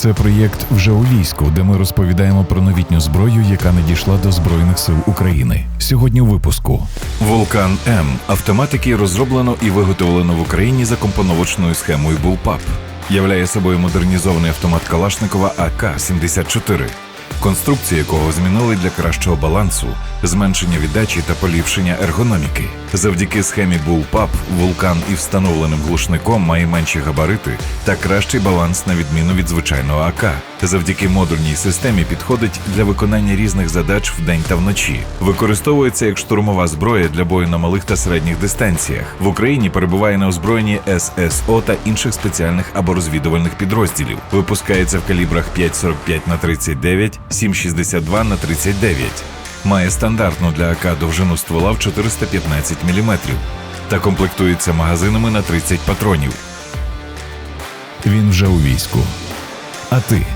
Це проєкт вже у війську, де ми розповідаємо про новітню зброю, яка надійшла до Збройних сил України. Сьогодні у випуску Вулкан М автомат, який розроблено і виготовлено в Україні за компоновочною схемою Bullpup. Являє собою модернізований автомат Калашникова АК-74, конструкцію якого змінили для кращого балансу, зменшення віддачі та поліпшення ергономіки. Завдяки схемі Bullpup вулкан і встановленим глушником має менші габарити та кращий баланс на відміну від звичайного АК. Завдяки модульній системі підходить для виконання різних задач вдень та вночі. Використовується як штурмова зброя для бою на малих та середніх дистанціях. В Україні перебуває на озброєнні ССО та інших спеціальних або розвідувальних підрозділів. Випускається в калібрах 5,45 на 39, 7,62 на 39. Має стандартну для АК довжину ствола в 415 мм та комплектується магазинами на 30 патронів. він вже у війську. А ти